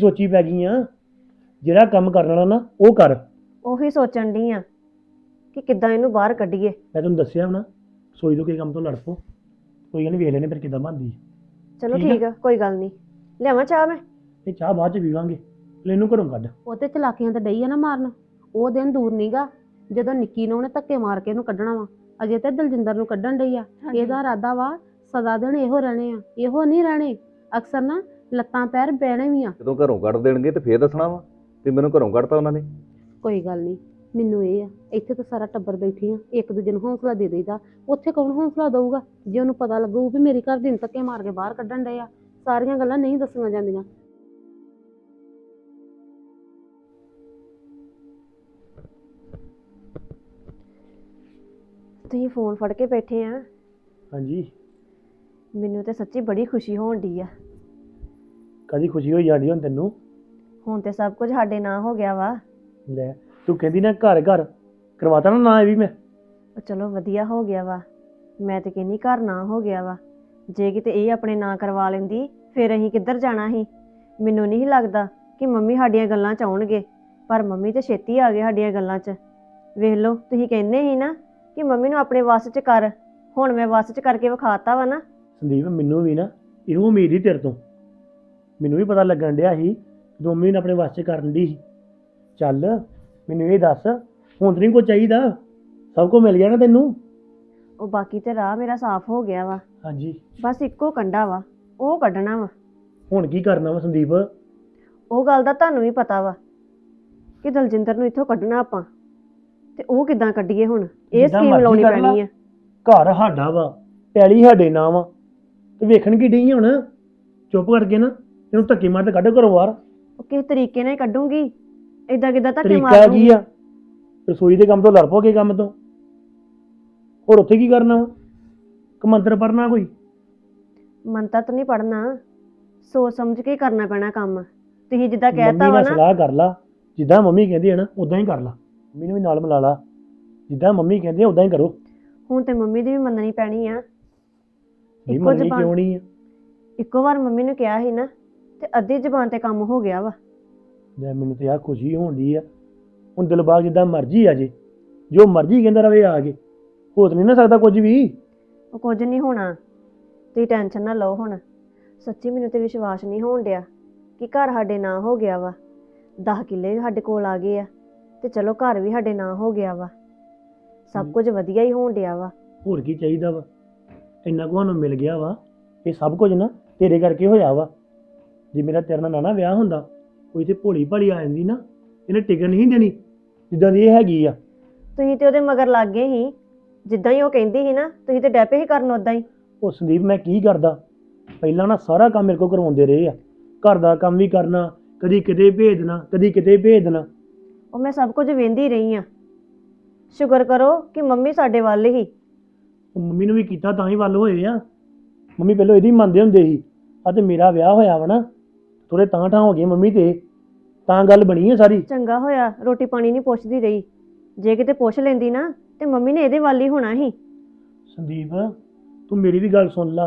ਸੋਚੀ ਪੈ ਗਈ ਆ ਜਿਹੜਾ ਕੰਮ ਕਰਨ ਵਾਲਾ ਨਾ ਉਹ ਕਰ। ਉਹੀ ਸੋਚਣ ਡਈ ਆ ਕਿ ਕਿੱਦਾਂ ਇਹਨੂੰ ਬਾਹਰ ਕੱਢੀਏ। ਮੈਂ ਤੁਹਾਨੂੰ ਦੱਸਿਆ ਨਾ ਸੋਈ ਤੋਂ ਕੀ ਕੰਮ ਤੋਂ ਲੜ ਪੋ ਕੋਈ ਗੱਲ ਨਹੀਂ ਵੇਖ ਲੈਣੇ ਫਿਰ ਕਿੱਦਾਂ ਬਣਦੀ ਚਲੋ ਠੀਕ ਆ। ਠੀਕ ਆ ਕੋਈ ਗੱਲ ਨਹੀਂ ਲਿਆਵਾਂ ਚਾਹ ਮੈਂ? ਇਹ ਚਾਹ ਬਾਅਦ ਚ ਪੀਵਾਂਗੇ। ਲੈ ਇਹਨੂੰ ਘਰੋਂ ਕੱਢ। ਉਹ ਤੇ ਚਲਾਕੀਆਂ ਤੇ ਡਈ ਆ ਨਾ ਮਾਰਨ। ਉਹ ਦਿਨ ਦੂਰ ਨਹੀਂਗਾ ਜਦੋਂ ਨਿੱਕੀ ਨੂੰ ਉਹਨੇ ਧੱਕੇ ਮਾਰ ਕੇ ਇਹਨੂੰ ਕੱਢਣਾ ਵਾ। ਅਜੇ ਤੇ ਦਲਜਿੰਦਰ ਨੂੰ ਕੱਢਣ ਡਈ ਆ। ਇਹਦਾ ਇਰਾਦਾ ਵਾ ਸਦਾ ਦਿਨ ਇਹੋ ਰਹਿਣੇ ਆ ਇਹੋ ਨਹੀਂ ਰਹਿਣੇ। ਅਕਸਰ ਨਾ ਲੱਤਾਂ ਪੈਰ ਬਹਿਣੇ ਵੀ ਆ। ਜਦੋਂ ਘਰੋਂ ਕੱਢ ਦੇਣਗੇ ਤੇ ਫੇਰ ਦੱਸਣਾ ਵਾ ਵੀ ਮੈਨੂੰ ਘਰੋਂ ਕੱਢਤਾ ਉਹਨਾਂ ਨੇ। ਕੋਈ ਗੱਲ ਨਹੀਂ ਮੈਨੂੰ ਇਹ ਆ ਇੱਥੇ ਤਾਂ ਸਾਰਾ ਟੱਬਰ ਬੈਠੀ ਆ ਇੱਕ ਦੂਜੇ ਨੂੰ ਹੌਸਲਾ ਦੇ ਦੇਈਦਾ। ਉੱਥੇ ਕੌਣ ਹੌਸਲਾ ਦਊਗਾ? ਜੇ ਉਹਨੂੰ ਪਤਾ ਲੱਗੂ ਵੀ ਮੇਰੀ ਘਰ ਦਿਨ ਧੱਕੇ ਮਾਰ ਕੇ ਬਾਹਰ ਕੱਢਣ ਡਏ ਆ ਸਾਰੀਆਂ ਗੱਲਾਂ ਨਹੀਂ ਦੱਸੀਆਂ ਜਾਂਦੀਆਂ। ਤੁਸੀਂ ਫੋਨ ਫੜ ਕੇ ਬੈਠੇ ਆ। ਹਾਂਜੀ। ਮੈਨੂੰ ਤੇ ਸੱਚੀ ਬੜੀ ਖੁਸ਼ੀ ਹੋਣ ਡਈ ਆ। ਕਦੀ ਖੁਸ਼ੀ ਹੋਈ ਜਾਂਦੀ ਹੁਣ ਤੈਨੂੰ? ਹੁਣ ਤੇ ਸਭ ਕੁਝ ਸਾਡੇ ਨਾਂ ਹੋ ਗਿਆ ਵਾ। ਲੈ ਤੂੰ ਕਹਿੰਦੀ ਨਾ ਘਰ ਘਰ ਕਰਵਾਤਾ ਨਾ ਨਾ ਇਹ ਵੀ ਮੈਂ? ਉਹ ਚਲੋ ਵਧੀਆ ਹੋ ਗਿਆ ਵਾ। ਮੈਂ ਤੇ ਕਹਿੰਨੀ ਘਰ ਨਾ ਹੋ ਗਿਆ ਵਾ। ਜੇ ਕਿਤੇ ਇਹ ਆਪਣੇ ਨਾਂ ਕਰਵਾ ਲੈਂਦੀ ਫਿਰ ਅਸੀਂ ਕਿੱਧਰ ਜਾਣਾ ਸੀ? ਮੈਨੂੰ ਨਹੀਂ ਲੱਗਦਾ ਕਿ ਮੰਮੀ ਸਾਡੀਆਂ ਗੱਲਾਂ ਚ ਆਉਣਗੇ ਪਰ ਮੰਮੀ ਤੇ ਛੇਤੀ ਆ ਗਏ ਸਾਡੀਆਂ ਗੱਲਾਂ 'ਚ। ਵੇਖ ਲਓ ਤੁਸੀਂ ਕਹਿੰਦੇ ਸੀ ਨਾ ਕਿ ਮੰਮੀ ਨੂੰ ਆਪਣੇ ਵੱਸ 'ਚ ਕਰ। ਹੁਣ ਮੈਂ ਵੱਸ 'ਚ ਕਰਕੇ ਵਿਖਾਤਾ ਵਾ ਨਾ। ਸੰਦੀਪ ਮੈਨੂੰ ਵੀ ਨਾ ਇਹੋ ਉਮੀਦ ਹੀ ਤੇਰੇ ਤੋਂ। ਮੈਨੂੰ ਵੀ ਪਤਾ ਲੱਗਣ ਡਿਆ ਸੀ ਮੰਮੀ ਨੇ ਆਪਣੇ ਵਾਸਤੇ ਕਰਨ ਦੀ ਚੱਲ ਮੈਨੂੰ ਇਹ ਦੱਸ ਹੁਣ ਤੈਨੂੰ ਕੋ ਚਾਹੀਦਾ। ਸਭ ਕੁਝ ਮਿਲ ਗਿਆ ਨਾ ਤੈਨੂੰ? ਉਹ ਬਾਕੀ ਤੇ ਰਾਹ ਮੇਰਾ ਸਾਫ਼ ਹੋ ਗਿਆ ਵਾ। ਹਾਂਜੀ। ਬਸ ਇੱਕੋ ਕੰਡਾ ਵਾ ਉਹ ਕੱਢਣਾ ਵਾ। ਹੁਣ ਕੀ ਕਰਨਾ ਵਾ ਸੰਦੀਪ? ਉਹ ਗੱਲ ਦਾ ਤੁਹਾਨੂੰ ਵੀ ਪਤਾ ਵਾ ਕਿ ਦਲਜਿੰਦਰ ਨੂੰ ਇੱਥੋਂ ਕੱਢਣਾ ਆਪਾਂ। ਤੇ ਉਹ ਕਿੱਦਾਂ ਕੱਢੀਏ ਹੁਣ? ਇਹ ਜਿੱਦਾਂ ਸਕੀਮ ਮਰਜ਼ੀ ਲਾਉਣੀ ਕਰ ਲਾ। ਪੈਣੀ ਆ। ਘਰ ਸਾਡਾ ਵਾ ਪੈਲੀ ਸਾਡੇ ਨਾਂ ਵਾ। ਤੇ ਵੇਖਣ ਕੀ ਡਈ ਹੁਣ? ਚੁੱਪ ਕਰਕੇ ਨਾ। ਇਹਨੂੰ ਧੱਕੇ ਮਾਰ ਤੇ ਕੱਢ ਘਰੋਂ ਬਾਹਰ। ਉਹ ਕਿਸ ਤਰੀਕੇ ਨਾਲ ਹੀ ਕੱਢੂੰਗੀ? ਏਦਾਂ ਕਿੱਦਾਂ ਧੱਕੇ ਤਰੀਕਾ ਮਾਰ ਕੀ ਆ? ਰਸੋਈ ਦੇ ਕੰਮ ਤੋਂ ਲੜ ਪੋਗੇ ਕੰਮ ਤੋਂ। ਹੋਰ ਉੱਥੇ ਕੀ ਕਰਨਾ ਵਾ? ਕਮੰਤਰ ਪੜਨਾ ਕੋਈ? ਮੰਤਾ ਤਾਂ ਨਹੀਂ ਪੜਨਾ ਸੋਚ ਸਮਝ ਕੇ ਹੀ ਕਰਨਾ ਪੈਣਾ ਕੰਮ। ਤੁਸੀਂ ਜਿੱਦਾਂ ਕਹਿਤਾ ਮੰਮੀ ਵਾ ਨਾਲ ਨਾ। ਸਲਾਹ ਕਰ ਲਾ। ਜਿੱਦਾਂ ਮੰਮੀ ਕਹਿੰਦੀ ਹੈ ਨਾ ਉਦਾਂ ਹੀ ਕਰ ਲਾ। ਮੰਮੀ ਨੂੰ ਵੀ ਨਾਲ ਮਿਲਾ ਲਾ। ਜਿੱਦਾਂ ਮੰਮੀ ਕਹਿੰਦੀ ਹੈ ਉਦਾਂ ਹੀ ਕਰੋ। ਹੁਣ ਤੇ ਮੰਮੀ ਦੀ ਵੀ ਮੰਨਣੀ ਪੈਣੀ ਆ। ਨਹੀਂ ਇੱਕੋ ਜ਼ਬਾਨ- ਕਿਉਂ ਨਹੀਂ ਆ? ਇੱਕੋ ਵਾਰ ਮੰਮੀ ਨੂੰ ਕਿਹਾ ਸੀ ਨਾ ਤੇ ਅੱਧੀ ਜ਼ਬਾਨ ਤੇ ਕੰਮ ਹੋ ਗਿਆ ਵਾ। ਲੈ ਮੈਨੂੰ ਤੇ ਆ ਖੁਸ਼ੀ ਹੋਣੀ ਆ। ਹੁਣ ਦਿਲਬਾਗ ਜਿੱਦਾਂ ਮਰਜ਼ੀ ਆ ਜੇ। ਜੋ ਮਰਜ਼ੀ ਕਹਿੰਦਾ ਰਵੇ ਆ ਕੇ। ਹੋ ਤਾਂ ਨਹੀਂ ਨਾ ਸਕਦਾ ਕੁਝ ਵੀ। ਉਹ ਕੁਝ ਨਹੀਂ ਹੋਣਾ। ਤੁਸੀਂ ਟੈਨਸ਼ਨ ਨਾ ਲਓ ਹੁਣ। ਸੱਚੀ ਮੈਨੂੰ ਤੇ ਵਿਸ਼ਵਾਸ ਨਹੀਂ ਹੋਣ ਡਿਆ ਕਿ ਘਰ ਸਾਡੇ ਨਾਂ ਹੋ ਗਿਆ ਵਾ। 10 ਕਿੱਲੇ ਸਾਡੇ ਕੋਲ ਆ ਗਏ ਆ ਤੇ ਚਲੋ ਘਰ ਵੀ ਸਾਡੇ ਨਾਂ ਹੋ ਗਿਆ ਵਾ। ਸਭ। ਕੁਝ ਵਧੀਆ ਹੀ ਹੋਣ ਡਿਆ ਵਾ। ਹੋਰ ਕੀ ਚਾਹੀਦਾ ਵਾ? ਇੰਨਾ ਕੁ ਸਾਨੂੰ ਮਿਲ ਗਿਆ ਵਾ। ਇਹ ਸਭ ਕੁਝ ਨਾ ਤੇਰੇ ਕਰਕੇ ਹੋਇਆ ਵਾ। ਜੇ ਮੇਰਾ ਤੇਰੇ ਨਾਲ ਨਾ ਨਾ ਵਿਆਹ ਹੁੰਦਾ ਕੋਈ ਤੇ ਭੋਲੀ ਭਾਲੀ ਆ ਜਾਂਦੀ ਨਾ ਇਹਨੇ ਟਿਕਣ ਨਹੀਂ ਦੇਣੀ ਜਿੱਦਾਂ ਦੀ ਇਹ ਹੈਗੀ ਆ। ਤੁਸੀਂ ਤੇ ਉਹਦੇ ਮਗਰ ਲੱਗ ਗਏ ਸੀ ਜਿੱਦਾਂ ਹੀ ਉਹ ਕਹਿੰਦੀ ਸੀ ਨਾ ਤੁਸੀਂ ਤੇ ਡੈਪੇ ਹੀ ਕਰਨ ਉਦਾਂ ਹੀ। ਉਹ ਸੰਦੀਪ ਮੈਂ ਕੀ ਕਰਦਾ? ਪਹਿਲਾਂ ਨਾ ਸਾਰਾ ਕੰਮ ਮੇਰੇ ਕੋਲ ਕਰਵਾਉਂਦੇ ਰਹੇ ਆ। ਘਰ ਦਾ ਕੰਮ ਵੀ ਕਰਨਾ ਕਦੀ ਕਿਤੇ ਭੇਜ ਦੇਣਾ ਕਦੀ ਕਿਤੇ ਭੇਜ ਦੇਣਾ ਉਹ ਮੈਂ ਸਭ ਕੁਝ ਵੇਂਦੀ ਰਹੀ ਆ। ਸ਼ੁਕਰ ਕਰੋ ਕਿ ਮੰਮੀ ਸਾਡੇ ਵੱਲ ਹੀ। ਉਹ ਮੰਮੀ ਨੂੰ ਵੀ ਕੀਤਾ ਤਾਂ ਹੀ ਵੱਲ ਹੋਏ ਆ। ਮੰਮੀ ਪਹਿਲਾਂ ਇਹਦੀ ਮੰਨਦੇ ਹੁੰਦੇ ਸੀ ਆ ਤੇ ਮੇਰਾ ਵਿਆਹ ਹੋਇਆ ਵਾ ਨਾ। ਥੋੜੇ ਤਾਂ ਠਾਂ ਹੋ ਗਏ ਮੰਮੀ ਤੇ। ਤਾਂ ਗੱਲ ਬਣੀ ਆ ਸਾਰੀ। ਚੰਗਾ ਹੋਇਆ ਰੋਟੀ ਪਾਣੀ ਨਹੀਂ ਪੁੱਛਦੀ ਰਹੀ। ਜੇ ਕਿਤੇ ਪੁੱਛ ਲੈਂਦੀ ਨਾ ਤੇ ਮੰਮੀ ਨੇ ਇਹਦੇ ਵੱਲ ਹੀ ਹੋਣਾ ਸੀ। ਸੰਦੀਪ ਤੂੰ ਮੇਰੀ ਵੀ ਗੱਲ ਸੁਣ ਲਾ।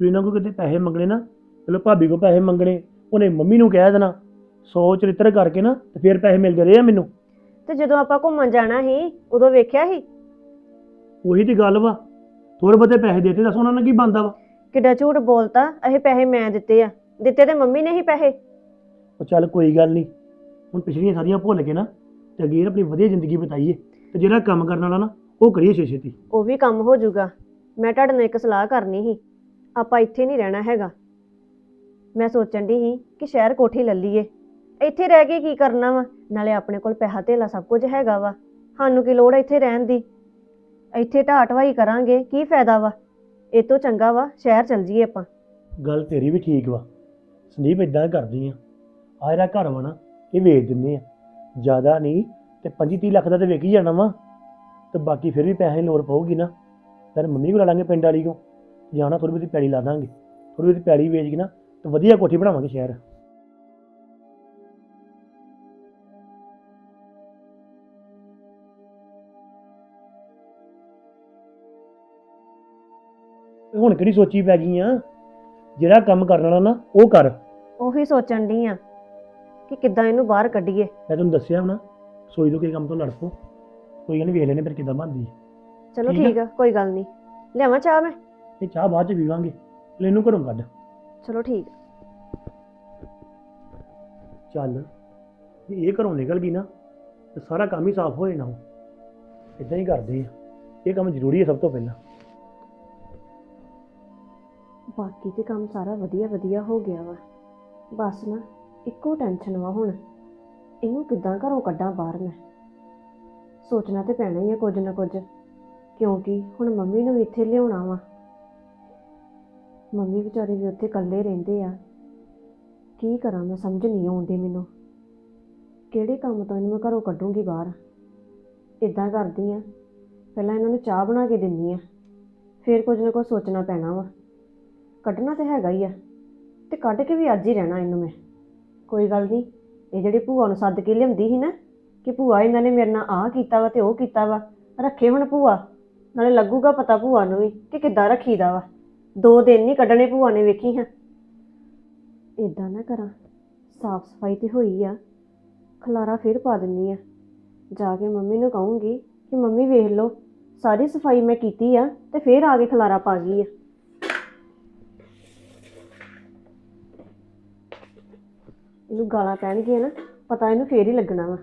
ਤੂੰ ਇਹਨਾਂ ਕੋਲ ਕਿਤੇ ਪੈਸੇ ਮੰਗਣੇ ਨਾ ਪਹਿਲਾਂ ਭਾਬੀ ਕੋਲ ਪੈਸੇ ਮੰਗਣੇ ਉਹਨੇ ਮੰਮੀ ਨੂੰ ਕਹਿ ਦੇਣਾ। ਸੌ ਚਰਿੱਤਰ ਕਰਕੇ ਨਾ ਤੇ ਫਿਰ ਪੈਸੇ ਮਿਲਦੇ ਰਹੇ ਆ ਮੈਨੂੰ। ਤੇ ਜਦੋਂ ਆਪਾਂ ਘੁੰਮਣ ਜਾਣਾ ਸੀ ਉਦੋਂ ਵੇਖਿਆ ਸੀ? ਉਹੀ ਤੇ ਗੱਲ ਵਾ। ਥੋੜੇ ਬਹੁਤੇ ਪੈਸੇ ਦੇਤੇ ਦੱਸ ਉਹਨਾਂ ਨਾਲ ਕੀ ਬੰਦਾ ਵਾ? ਕਿੱਡਾ ਝੂਠ ਬੋਲਤਾ ਇਹ ਪੈਸੇ ਮੈਂ ਦਿੱਤੇ ਆ। ਦਿੱਤੇ ਤੇ ਮੰਮੀ ਨੇ ਹੀ ਪੈਸੇ। ਉਹ ਚੱਲ ਕੋਈ ਗੱਲ ਨਹੀਂ। ਹੁਣ ਪਿਛਲੀਆਂ ਸਾਰੀਆਂ ਭੁੱਲ ਕੇ ਨਾ ਤੇ ਅੱਗੇ ਆਪਣੀ ਵਧੀਆ ਜ਼ਿੰਦਗੀ ਬਿਤਾਈਏ। ਤੇ ਜਿਹੜਾ ਕੰਮ ਕਰਨ ਵਾਲਾ ਨਾ ਉਹ ਕਰੀਏ ਛੇ ਛੇਤੀ ਉਹ ਵੀ ਕੰਮ ਹੋ ਜਾਊਗਾ। ਮੈਂ ਤੁਹਾਡੇ ਨਾਲ ਇੱਕ ਸਲਾਹ ਕਰਨੀ ਸੀ। ਆਪਾਂ ਇੱਥੇ ਨਹੀਂ ਰਹਿਣਾ ਹੈਗਾ। ਮੈਂ ਸੋਚਣ ਦੀ ਸੀ ਕਿ ਸ਼ਹਿਰ ਕੋਠੀ ਲੈ ਲਈਏ। ਇੱਥੇ ਰਹਿ ਕੇ ਕੀ ਕਰਨਾ ਵਾ? ਨਾਲੇ ਆਪਣੇ ਕੋਲ ਪੈਸਾ ਧੇਲਾ ਸਭ ਕੁਝ ਹੈਗਾ ਵਾ। ਸਾਨੂੰ ਕੀ ਲੋੜ ਆ ਇੱਥੇ ਰਹਿਣ ਦੀ? ਇੱਥੇ ਢਾਟਵਾਈ ਕਰਾਂਗੇ ਕੀ ਫਾਇਦਾ ਵਾ? ਇਹ ਤੋਂ ਚੰਗਾ ਵਾ ਸ਼ਹਿਰ ਚਲ ਜਾਈਏ ਆਪਾਂ। ਗੱਲ ਤੇਰੀ ਵੀ ਠੀਕ ਵਾ। ਸੰਦੀਪ ਇਦਾਂ ਕਰਦੀ ਆ। ਆ ਜਿਹੜਾ ਘਰ ਵਾ ਨਾ, ਇਹ ਵੇਚ ਦਿੰਨੇ ਆ। ਜ਼ਿਆਦਾ ਨਹੀਂ ਤੇ 25 30 ਲੱਖ ਦਾ ਤੇ ਵੇਚ ਹੀ ਜਾਣਾ ਵਾ। ਤੇ ਬਾਕੀ ਫਿਰ ਵੀ ਪੈਸੇ ਲੋੜ ਪਊਗੀ ਨਾ। ਫਿਰ ਮੰਮੀ ਕੋਲ ਲਾ ਲਾਂਗੇ ਪਿੰਡ ਵਾਲੀ ਕੋ ਜਾਣਾ ਥੋੜੀ ਬਹੁਤੀ ਪੈਲੀ ਲਾ ਦਾਂਗੇ। ਥੋੜੀ ਬਹੁਤੀ ਪੈਲੀ ਵੇਚ ਕੇ ਨਾ ਤੇ ਵਧੀਆ ਕੋਠੀ ਬਣਾਵਾਂਗੇ ਸ਼ਹਿਰ। ਹੁਣ ਕਿਹੜੀ ਸੋਚੀ ਪੈ ਗਈ ਆ? ਜਿਹੜਾ ਕੰਮ ਕਰਨ ਵਾਲਾ ਨਾ ਉਹ ਕਰ। ਉਹੀ ਸੋਚਣ ਦੀ ਆ ਕਿ ਕਿੱਦਾਂ ਇਹਨੂੰ ਬਾਹਰ ਕੱਢੀਏ। ਮੈਂ ਤੁਹਾਨੂੰ ਦੱਸਿਆ ਹੋਣਾ ਸੋਈ ਤੋਂ ਕਿਸੇ ਕੰਮ ਤੋਂ ਲੜ ਕੋਈ ਗੱਲ ਨਹੀਂ ਵੇਖ ਲੈਣੇ ਫਿਰ ਕਿੱਦਾਂ ਬਣਦੀ ਹੈ ਚਲੋ ਠੀਕ ਆ। ਠੀਕ ਆ ਕੋਈ ਗੱਲ ਨਹੀਂ ਲਿਆਵਾਂ ਚਾਹ ਮੈਂ? ਇਹ ਚਾਹ ਬਾਅਦ ਚ ਪੀਵਾਂਗੇ। ਲੈ ਇਹਨੂੰ ਘਰੋਂ ਕੱਢ। ਚਲੋ ਠੀਕ ਆ। ਚੱਲ ਜੇ ਇਹ ਘਰੋਂ ਨਿਕਲ ਗਈ ਨਾ ਤੇ ਸਾਰਾ ਕੰਮ ਹੀ ਸਾਫ਼ ਹੋ ਜਾਣਾ ਇਦਾਂ ਹੀ ਕਰਦੇ ਆ। ਇਹ ਕੰਮ ਜ਼ਰੂਰੀ ਹੈ ਸਭ ਤੋਂ ਪਹਿਲਾਂ। ਬਾਕੀ ਤੇ ਕੰਮ ਸਾਰਾ ਵਧੀਆ ਵਧੀਆ ਹੋ ਗਿਆ ਵਾ। ਬਸ ਨਾ, ਇੱਕੋ ਟੈਨਸ਼ਨ ਵਾ ਹੁਣ। ਇਹਨੂੰ ਕਿੱਦਾਂ ਘਰੋਂ ਕੱਢਾਂ ਬਾਹਰ ਮੈਂ? ਸੋਚਣਾ ਤੇ ਪੈਣਾ ਹੀ ਆ ਕੁਝ ਨਾ ਕੁਝ। ਕਿਉਂਕਿ ਹੁਣ ਮੰਮੀ ਨੂੰ ਵੀ ਇੱਥੇ ਲਿਆਉਣਾ ਵਾ। ਮੰਮੀ ਵਿਚਾਰੇ ਵੀ ਉੱਥੇ ਇਕੱਲੇ ਰਹਿੰਦੇ ਆ। ਕੀ ਕਰਾਂ ਮੈਂ, ਸਮਝ ਨਹੀਂ ਆਉਂਦੀ ਮੈਨੂੰ। ਕਿਹੜੇ ਕੰਮ ਤੋਂ ਇਹਨੂੰ ਮੈਂ ਘਰੋਂ ਕੱਢੂੰਗੀ ਬਾਹਰ? ਇਦਾਂ ਕਰਦੀ ਆ। ਪਹਿਲਾਂ ਇਹਨਾਂ ਨੂੰ ਚਾਹ ਬਣਾ ਕੇ ਦਿੰਨੀ ਆ। ਫਿਰ ਕੁਝ ਨਾ ਕੁਝ ਸੋਚਣਾ ਪੈਣਾ ਵਾ। ਕੱਢਣਾ ਤੇ ਹੈਗਾ ਹੀ ਆ। ਤੇ ਕੱਢ ਕੇ ਵੀ ਅੱਜ ਹੀ ਰਹਿਣਾ ਇਹਨੂੰ ਮੈਂ। ਕੋਈ ਗੱਲ ਨਹੀਂ, ਇਹ ਜਿਹੜੀ ਭੂਆ ਨੂੰ ਸੱਦ ਕੇ ਲਿਆਉਂਦੀ ਸੀ ਨਾ, ਕਿ ਭੂਆ ਇਹਨਾਂ ਨੇ ਮੇਰੇ ਨਾਲ ਆਹ ਕੀਤਾ ਵਾ ਤੇ ਉਹ ਕੀਤਾ ਵਾ, ਰੱਖੇ ਹੁਣ ਭੂਆ। ਨਾਲੇ ਲੱਗੂਗਾ ਪਤਾ ਭੂਆ ਨੂੰ ਵੀ ਕਿ ਕਿੱਦਾਂ ਰੱਖੀਦਾ ਵਾ। ਦੋ ਦਿਨ ਨਹੀਂ ਕੱਢਣੇ ਭੂਆ ਨੇ ਵੇਖੀ ਹਾਂ। ਇਦਾਂ ਨਾ ਕਰਾਂ ਸਾਫ਼ ਸਫ਼ਾਈ ਤੇ ਹੋਈ ਆ। ਖਲਾਰਾ ਫਿਰ ਪਾ ਦਿੰਨੀ ਆ। ਜਾ ਕੇ ਮੰਮੀ ਨੂੰ ਕਹੂੰਗੀ ਕਿ ਮੰਮੀ ਵੇਖ ਲਓ, ਸਾਰੀ ਸਫ਼ਾਈ ਮੈਂ ਕੀਤੀ ਆ ਤੇ ਫਿਰ ਆ ਕੇ ਖਲਾਰਾ ਪਾ ਗਈ ਆ। ਇਹਨੂੰ ਗਾਲਾਂ ਪੈਣਗੀਆਂ ਨਾ, ਪਤਾ ਇਹਨੂੰ ਫੇਰ ਹੀ ਲੱਗਣਾ ਵਾ।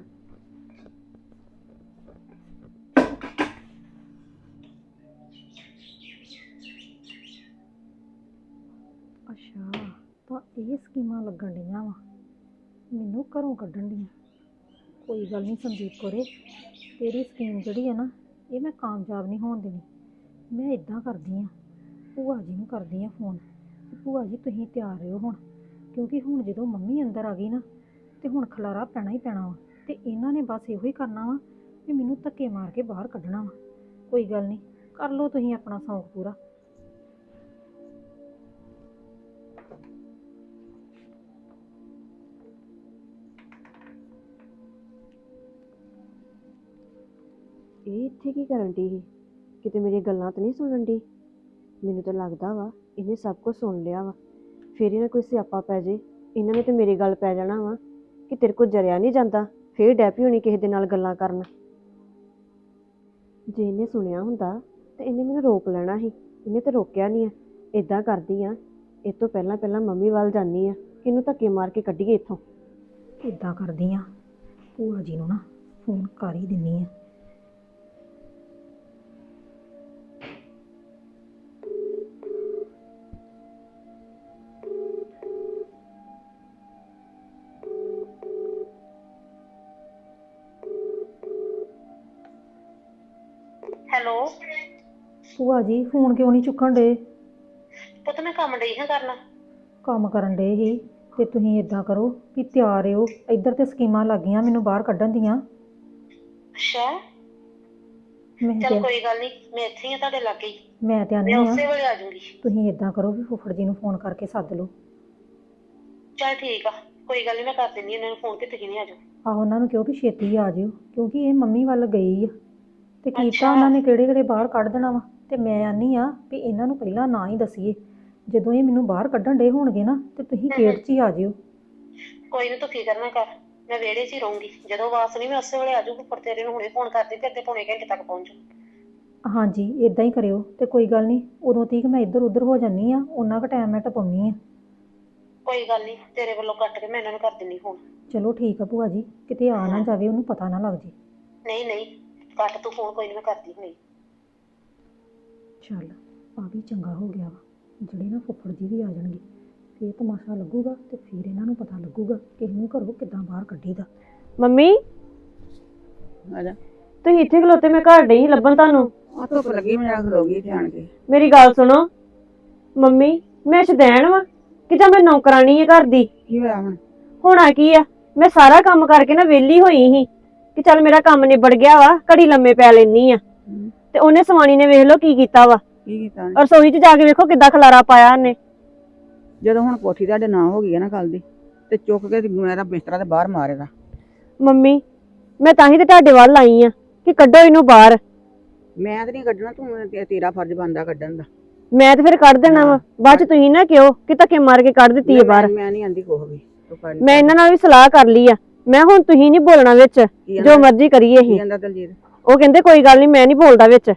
ਅੱਛਾ, ਤਾਂ ਇਹ ਸਕੀਮਾਂ ਲੱਗਣ ਡੀਆਂ ਵਾ। ਮੈਨੂੰ ਘਰੋਂ ਕੱਢਣ ਡੀਆਂ ਕੋਈ ਗੱਲ ਨਹੀਂ ਸੰਦੀਪ ਕੋਰੇ, ਤੇਰੀ ਸਕੀਮ ਜਿਹੜੀ ਹੈ ਨਾ, ਇਹ ਮੈਂ ਕਾਮਯਾਬ ਨਹੀਂ ਹੋਣ ਦੇਣੀ। ਮੈਂ ਇਦਾਂ ਕਰਦੀ ਆ, ਭੂਆ ਜੀ ਨੂੰ ਕਰਦੀ ਆ ਫੋਨ, ਭੂਆ ਜੀ ਤੁਸੀਂ ਤਿਆਰ ਰਹੋ ਹੁਣ। ਕਿਉਂਕਿ ਹੁਣ ਜਦੋਂ ਮੰਮੀ ਅੰਦਰ ਆ ਗਈ ਨਾ, ਤੇ ਹੁਣ ਖਲਾਰਾ ਪੈਣਾ ਹੀ ਪੈਣਾ ਵਾ, ਤੇ ਇਹਨਾਂ ਨੇ ਬਸ ਇਹੋ ਹੀ ਕਰਨਾ ਵਾ ਕਿ ਮੈਨੂੰ ਧੱਕੇ ਮਾਰ ਕੇ ਬਾਹਰ ਕੱਢਣਾ ਵਾ। ਕੋਈ ਗੱਲ ਨਹੀਂ, ਕਰ ਲਓ ਤੁਸੀਂ ਆਪਣਾ ਸ਼ੌਂਕ ਪੂਰਾ। ਇਹ ਇੱਥੇ ਕੀ ਕਰਨ ਦੀ ਸੀ? ਕਿਤੇ ਮੇਰੀਆਂ ਗੱਲਾਂ ਤਾਂ ਨਹੀਂ ਸੁਣਨ ਦੀ ਮੈਨੂੰ ਤਾਂ ਲੱਗਦਾ ਵਾ ਇਹਨੇ ਸਭ ਕੁਝ ਸੁਣ ਲਿਆ ਵਾ। ਫੇਰ ਇਹਨਾਂ ਕੋਈ ਸਿਆਪਾ ਪੈ ਜੇ। ਇਹਨਾਂ ਨੇ ਤੇ ਮੇਰੀ ਗੱਲ ਪੈ ਜਾਣਾ ਵਾ ਕਿ ਤੇਰੇ ਕੋਲ ਜਰਿਆ ਨਹੀਂ ਜਾਂਦਾ, ਫੇਰ ਡੈਪੀ ਹੋਣੀ ਕਿਸੇ ਦੇ ਨਾਲ ਗੱਲਾਂ ਕਰਨ। ਜੇ ਇਹਨੇ ਸੁਣਿਆ ਹੁੰਦਾ ਤੇ ਇਹਨੇ ਮੈਨੂੰ ਰੋਕ ਲੈਣਾ ਸੀ, ਇਹਨੇ ਤੇ ਰੋਕਿਆ ਨਹੀਂ ਆ। ਇਦਾਂ ਕਰਦੀ ਆ, ਇਹ ਤੋਂ ਪਹਿਲਾਂ ਪਹਿਲਾਂ ਮੰਮੀ ਵੱਲ ਜਾਨੀ ਆ, ਕਿ ਇਹਨੂੰ ਧੱਕੇ ਮਾਰ ਕੇ ਕੱਢੀਏ ਇੱਥੋਂ। ਇਦਾਂ ਕਰਦੀ ਆ, ਭੂਆ ਜੀ ਨੂੰ ਨਾ ਫੋਨ ਕਰ ਹੀ ਦਿੰਨੀ ਆ। ਭੂਆ ਜੀ ਫੋਨ ਕਿਉਂ ਨਹੀਂ ਚੁੱਕਣ ਡੇ ਪੁੱਤ ਮੈਂ ਕੰਮ ਡਈ ਹਾਂ ਕਰਨਾ। ਕੰਮ ਕਰਨ ਡੇ ਹੀ ਤੇ ਤੁਸੀਂ ਇਦਾਂ ਕਰੋ ਵੀ ਤਿਆਰ ਰਹੋ ਇੱਧਰ ਤੇ ਸਕੀਮਾਂ ਲੱਗੀਆਂ ਮੈਨੂੰ ਬਾਹਰ ਕੱਢਣ ਦੀਆਂ। ਅੱਛਾ। ਮੈਂ ਚਲ ਕਿਹਾ ਕੋਈ ਗੱਲ ਨਹੀਂ ਮੈਂ ਇੱਥੇ ਹੀ ਆ ਤੁਹਾਡੇ ਲਾਗੇ ਹੀ। ਮੈਂ ਤੇ ਆਨੀ ਮੈਂ ਆ ਉਸੇ ਵੇਲੇ ਆ ਜਾਊਂਗੀ। ਤੁਸੀਂ ਇਦਾਂ ਕਰੋ ਵੀ ਫੁੱਫੜ ਜੀ ਨੂੰ ਫੋਨ ਕਰਕੇ ਸੱਦ ਲਓ। ਚਲ ਠੀਕ ਆ ਕੋਈ ਗੱਲ ਨਹੀਂ ਮੈਂ ਕਰ ਦਿੰਦੀ ਇਹਨਾਂ ਨੂੰ ਫੋਨ ਕਿ ਤੁਸੀਂ ਨਹੀਂ ਆ ਜਾਓ। ਆਹੋ ਉਹਨਾਂ ਨੂੰ ਕਿਹਾ ਵੀ ਛੇਤੀ ਆ ਜਿਓ ਕਿਉਂਕਿ ਇਹ ਮੰਮੀ ਵੱਲ ਗਈ ਆ। ਤੇ ਕੀਤਾ ਅੱਛਾ। ਉਹਨਾਂ ਨੇ ਕਿਹੜੇ ਕਿਹੜੇ ਬਾਹਰ ਕੱਢ ਦੇਣਾ ਵਾ। ਤੇ ਮੈਂ ਆਨੀ ਆ ਵੀ ਇਹਨਾਂ ਨੂੰ ਪਹਿਲਾਂ ਨਾ ਹੀ ਦਸੀਏ। ਜਦੋਂ ਇਹ ਮੈਨੂੰ ਬਾਹਰ ਕੱਢਣ ਡੇ ਹੋਣਗੇ ਨਾ ਤੇ ਤੁਸੀਂ ਗੇਟ 'ਚ ਹੀ ਆ ਜਿਓ। ਕੋਈ ਨਹੀਂ ਤੂੰ ਫਿਕਰ ਨਾ ਕਰ ਮੈਂ ਵਿਹੜੇ 'ਚ ਹੀ ਰਹੂੰਗੀ। ਜਦੋਂ ਵਾਸ ਨਹੀਂ ਮੈਂ ਉਸੇ ਵੇਲੇ ਆ ਜਾਊਂਗੀ ਪਰ ਤੇਰੇ ਨੂੰ ਹੁਣੇ ਫੋਨ ਕਰਦੀ ਤੇ ਅੱਧੇ ਪੌਣੇ ਘੰਟੇ ਤੱਕ ਪਹੁੰਚੂ ਹਾਂਜੀ ਇਦਾਂ ਹੀ ਕਰਿਓ ਤੇ ਕੋਈ ਗੱਲ ਨਹੀਂ ਉਦੋਂ ਤੀਕ ਮੈਂ ਇੱਧਰ ਉੱਧਰ ਹੋ ਜਾਨੀ ਆ ਉਹਨਾਂ ਕੁ ਟਾਈਮ ਮੈਂ ਟਪਾਉਣੀ ਆ। ਕੋਈ ਗੱਲ ਨਹੀਂ ਤੇਰੇ ਵੱਲੋਂ ਕੱਟ ਕੇ ਮੈਂ ਇਹਨਾਂ ਨੂੰ ਕਰ ਦਿੰਦੀ ਫੋਨ ਚਲੋ ਠੀਕ ਆ ਭੂਆ ਜੀ ਕਿਤੇ ਆ ਨਾ ਜਾਵੇ ਉਹਨੂੰ ਪਤਾ ਨਾ ਲੱਗ ਜੇ। ਨਹੀਂ ਨਹੀਂ ਕੱਟ ਤੂੰ ਫੋਨ ਕੋਈ ਨਹੀਂ ਮੈਂ ਕਰਦੀ ਹੁਣੇ। ਚੱਲ ਆ ਵੀ ਚੰਗਾ ਹੋ ਗਿਆ ਵਾ। ਜਿਹੜੇ ਨਾ ਫੁੱਫੜ ਜੀ ਵੀ ਆ ਜਾਣਗੇ ਫੇਰ ਤਮਾਸ਼ਾ ਲੱਗੂਗਾ ਤੇ ਫਿਰ ਇਹਨਾਂ ਨੂੰ ਪਤਾ ਲੱਗੂਗਾ ਕਿ ਇਹਨੂੰ ਘਰੋਂ ਕਿੱਦਾਂ ਬਾਹਰ ਕੱਢੀਦਾ। ਮੰਮੀ? ਆਜਾ ਤੁਸੀਂ ਇੱਥੇ ਖਲੋਤੇ ਮੈਂ ਘਰ ਨਹੀਂ ਲੱਭਣ ਤੁਹਾਨੂੰ। ਆ ਧੁੱਪ ਲੱਗੀ ਮੈਂ ਖਲੋ ਗਈ ਧਿਆਨ ਕੇ। ਮੇਰੀ ਗੱਲ ਸੁਣੋ। ਮੰਮੀ ਮੈਂ ਸ਼ਦੈਣ ਵਾਂ ਕਿ ਜਾਂ ਮੈਂ ਨੌਕਰਾਨੀ ਆ ਘਰ ਦੀ? ਕੀ ਹੋਇਆ ਹੁਣ? ਹੋਣਾ ਕੀ ਆ? ਮੈਂ ਸਾਰਾ ਕੰਮ ਕਰਕੇ ਨਾ ਵਿਹਲੀ ਹੋਈ ਸੀ ਕਿ ਚੱਲ ਮੇਰਾ ਕੰਮ ਨਿਬੜ ਗਿਆ ਵਾ ਘੜੀ ਲੰਮੇ ਪੈ ਲੈਣੀ ਆ। ਹਮ, ਤੇ ਉਹਨੇ ਸਵਾਣੀ ਨੇ ਵੇਖ ਲਓ ਕੀ ਕੀਤਾ ਵਾ। ਕੀ ਕੀਤਾ ਉਹਨੇ? ਰਸੋਈ 'ਚ ਜਾ ਕੇ ਵੇਖੋ ਕਿੱਦਾਂ ਖਲਾਰਾ ਪਾਇਆ ਉਹਨੇ। ਜਦੋਂ ਹੁਣ ਕੋਠੀ ਤੁਹਾਡੇ ਨਾਂ ਹੋ ਗਈ ਹੈ ਨਾ ਕੱਲ ਦੀ ਤੇ ਚੁੱਕ ਕੇ ਤੇ ਮੇਰਾ ਬਿਸਤਰਾ ਤੇ ਬਾਹਰ ਮਾਰੇਦਾ ਮੰਮੀ ਮੈਂ ਤਾਂ ਹੀ ਤੇ ਤੁਹਾਡੇ ਵੱਲ ਆਈ ਆ ਕਿ ਕੱਢੋ ਇਹਨੂੰ ਬਾਹਰ। ਮੈਂ ਤੇ ਨਹੀਂ ਕੱਢਣਾ ਤੂੰ ਤੇ- ਤੇਰਾ ਫਰਜ਼ ਬਣਦਾ ਕੱਢਣ ਦਾ। ਮੈਂ ਤੇ ਫਿਰ ਕੱਢ ਦੇਣਾ ਵਾ। ਬਾਅਦ ਚ ਤੁਸੀਂ ਨਾ ਕਿਉਂ ਕਿ ਧੱਕੇ ਮਾਰ ਕੇ ਕੱਢ ਦਿੱਤੀ ਹੈ ਬਾਹਰ ਮੈਂ- ਮੈਂ ਨਹੀਂ ਆਂਦੀ ਕੁਛ ਵੀ। ਤੂੰ ਮੈਂ ਇਹਨਾਂ ਨਾਲ ਵੀ ਸਲਾਹ ਕਰ ਲਈ ਆ। ਮੈਂ ਹੁਣ ਤੁਸੀਂ ਨਹੀਂ ਬੋਲਣਾ ਵਿੱਚ। ਜੋ ਮਰਜ਼ੀ ਕਰੀਏ ਕੀ ਕਹਿੰਦਾ ਦਲਜੀਤ? ਉਹ ਕਹਿੰਦੇ ਕੋਈ ਗੱਲ ਨਹੀਂ ਮੈਂ ਨਹੀਂ ਬੋਲਦਾ ਵਿੱਚ।